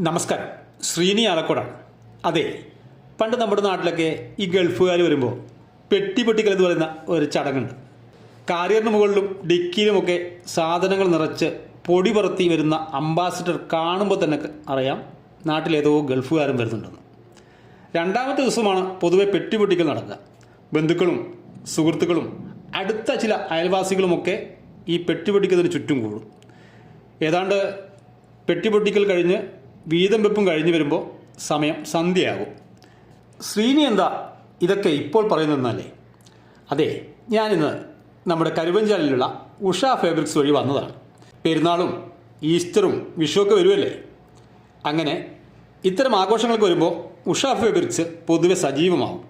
നമസ്കാരം. ശ്രീനി ആലക്കോടാണ് അതെ പണ്ട് നമ്മുടെ നാട്ടിലൊക്കെ ഈ ഗൾഫുകാർ വരുമ്പോൾ പെട്ടി പൊട്ടിക്കൽ എന്ന് പറയുന്ന ഒരു ചടങ്ങുണ്ട്. കാരിയറിന് മുകളിലും ഡിക്കിയിലുമൊക്കെ സാധനങ്ങൾ നിറച്ച് പൊടി പറത്തി വരുന്ന അംബാസിഡർ കാണുമ്പോൾ തന്നെ അറിയാം നാട്ടിലേതോ ഗൾഫുകാരൻ വരുന്നുണ്ടെന്ന്. രണ്ടാമത്തെ ദിവസമാണ് പൊതുവെ പെട്ടി പൊട്ടിക്കൽ നടക്കുക. ബന്ധുക്കളും സുഹൃത്തുക്കളും അടുത്ത ചില അയൽവാസികളുമൊക്കെ ഈ പെട്ടി പൊട്ടിക്കുന്നതിന് ചുറ്റും കൂടും. ഏതാണ്ട് പെട്ടി പൊട്ടിക്കൽ കഴിഞ്ഞ് വീതം വെപ്പും കഴിഞ്ഞു വരുമ്പോൾ സമയം സന്ധ്യയാകും. ശ്രീനി എന്താ ഇതൊക്കെ ഇപ്പോൾ പറയുന്നതെന്നല്ലേ? അതെ ഞാനിന്ന് നമ്മുടെ കരുവഞ്ചാലിലുള്ള ഉഷ ഫാബ്രിക്സ് വഴി വന്നതാണ്. പെരുന്നാളും ഈസ്റ്ററും വിഷുവൊക്കെ വരുമല്ലേ അങ്ങനെ ഇത്തരം ആഘോഷങ്ങൾക്ക് വരുമ്പോൾ ഉഷ ഫാബ്രിക്സ് പൊതുവെ സജീവമാകും.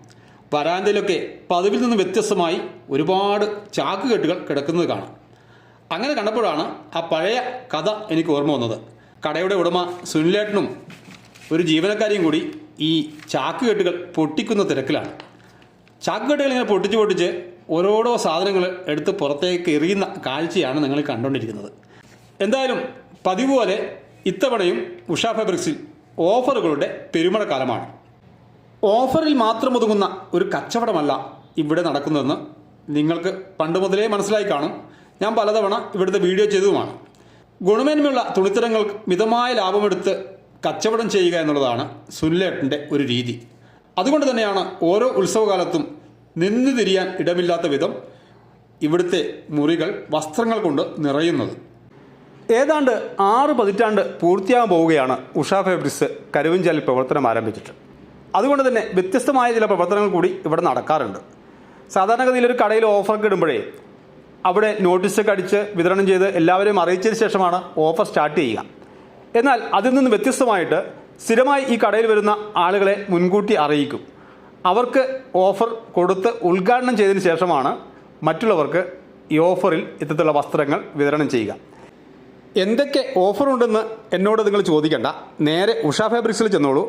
വരാന്തയിലൊക്കെ പതിവിൽ നിന്ന് വ്യത്യസ്തമായി ഒരുപാട് ചാക്കുകെട്ടുകൾ കിടക്കുന്നത് കാണാം. അങ്ങനെ കണ്ടപ്പോഴാണ് ആ പഴയ കഥ എനിക്ക് ഓർമ്മ വന്നത്. കടയുടെ ഉടമ സുനിലേട്ടനും ഒരു ജീവനക്കാരിയും കൂടി ഈ ചാക്കുകെട്ടുകൾ പൊട്ടിക്കുന്ന തിരക്കിലാണ്. ചാക്കുകെട്ടുകൾ ഇങ്ങനെ പൊട്ടിച്ച് പൊട്ടിച്ച് ഓരോരോ സാധനങ്ങൾ എടുത്ത് പുറത്തേക്ക് എറിയുന്ന കാഴ്ചയാണ് നിങ്ങൾ കണ്ടുകൊണ്ടിരിക്കുന്നത്. എന്തായാലും പതിവ് പോലെ ഇത്തവണയും ഉഷ ഫാബ്രിക്സിൽ ഓഫറുകളുടെ പെരുമഴക്കാലമാണ്. ഓഫറിൽ മാത്രം ഒതുങ്ങുന്ന ഒരു കച്ചവടമല്ല ഇവിടെ നടക്കുന്നതെന്ന് നിങ്ങൾക്ക് പണ്ട് മുതലേ മനസ്സിലായി കാണും. ഞാൻ പലതവണ ഇവിടുത്തെ വീഡിയോ ചെയ്തതുമാണ്. ഗുണമേന്മയുള്ള തുണിത്തരങ്ങൾ മിതമായ ലാഭമെടുത്ത് കച്ചവടം ചെയ്യുക എന്നുള്ളതാണ് സുനിലേട്ടന്റെ ഒരു രീതി. അതുകൊണ്ട് തന്നെയാണ് ഓരോ ഉത്സവകാലത്തും നിന്ന് തിരിയാൻ ഇടമില്ലാത്ത വിധം ഇവിടുത്തെ മുറികൾ വസ്ത്രങ്ങൾ കൊണ്ട് നിറയുന്നത്. ഏതാണ്ട് ആറ് പതിറ്റാണ്ട് പൂർത്തിയാകാൻ പോവുകയാണ് ഉഷ ഫാബ്രിക്സ് കരുവഞ്ചാലിൽ പ്രവർത്തനം ആരംഭിച്ചിട്ട്. അതുകൊണ്ട് തന്നെ വ്യത്യസ്തമായ ചില പ്രവർത്തനങ്ങൾ കൂടി ഇവിടെ നടക്കാറുണ്ട്. സാധാരണഗതിയിൽ ഒരു കടയിൽ ഓഫറൊക്കെ ഇടുമ്പോഴേ അവിടെ നോട്ടീസൊക്കെ അടിച്ച് വിതരണം ചെയ്ത് എല്ലാവരെയും അറിയിച്ചതിന് ശേഷമാണ് ഓഫർ സ്റ്റാർട്ട് ചെയ്യുക. എന്നാൽ അതിൽ നിന്ന് വ്യത്യസ്തമായിട്ട് സ്ഥിരമായി ഈ കടയിൽ വരുന്ന ആളുകളെ മുൻകൂട്ടി അറിയിക്കും. അവർക്ക് ഓഫർ കൊടുത്ത് ഉദ്ഘാടനം ചെയ്തതിന് ശേഷമാണ് മറ്റുള്ളവർക്ക് ഈ ഓഫറിൽ ഇത്തരത്തിലുള്ള വസ്ത്രങ്ങൾ വിതരണം ചെയ്യുക. എന്തൊക്കെ ഓഫറുണ്ടെന്ന് എന്നോട് നിങ്ങൾ ചോദിക്കണ്ട. നേരെ ഉഷ ഫാബ്രിക്സിൽ ചെന്നോളൂ.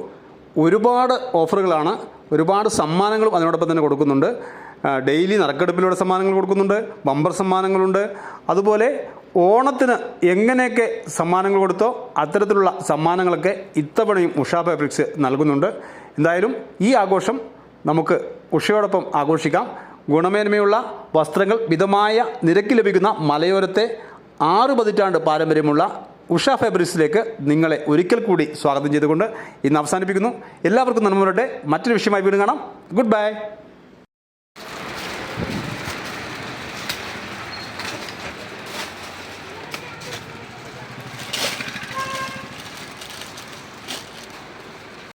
ഒരുപാട് ഓഫറുകളാണ്. ഒരുപാട് സമ്മാനങ്ങളും അതിനോടൊപ്പം തന്നെ കൊടുക്കുന്നുണ്ട്. ഡെയിലി നറുക്കെടുപ്പിലൂടെ സമ്മാനങ്ങൾ കൊടുക്കുന്നുണ്ട് ബമ്പർ സമ്മാനങ്ങളുണ്ട്. അതുപോലെ ഓണത്തിന് എങ്ങനെയൊക്കെ സമ്മാനങ്ങൾ കൊടുത്തോ അത്തരത്തിലുള്ള സമ്മാനങ്ങളൊക്കെ ഇത്തവണയും ഉഷ ഫാബ്രിക്സ് നൽകുന്നുണ്ട്. എന്തായാലും ഈ ആഘോഷം നമുക്ക് ഉഷയോടൊപ്പം ആഘോഷിക്കാം. ഗുണമേന്മയുള്ള വസ്ത്രങ്ങൾ മിതമായ നിരക്ക് ലഭിക്കുന്ന മലയോരത്തെ ആറ് പതിറ്റാണ്ട് പാരമ്പര്യമുള്ള ഉഷ ഫാബ്രിക്സിലേക്ക് നിങ്ങളെ ഒരിക്കൽ കൂടി സ്വാഗതം ചെയ്തുകൊണ്ട് ഇന്ന് അവസാനിപ്പിക്കുന്നു. എല്ലാവർക്കും നന്മ വരട്ടെ മറ്റൊരു വിഷയമായി വീണ്ടും കാണാം. Good bye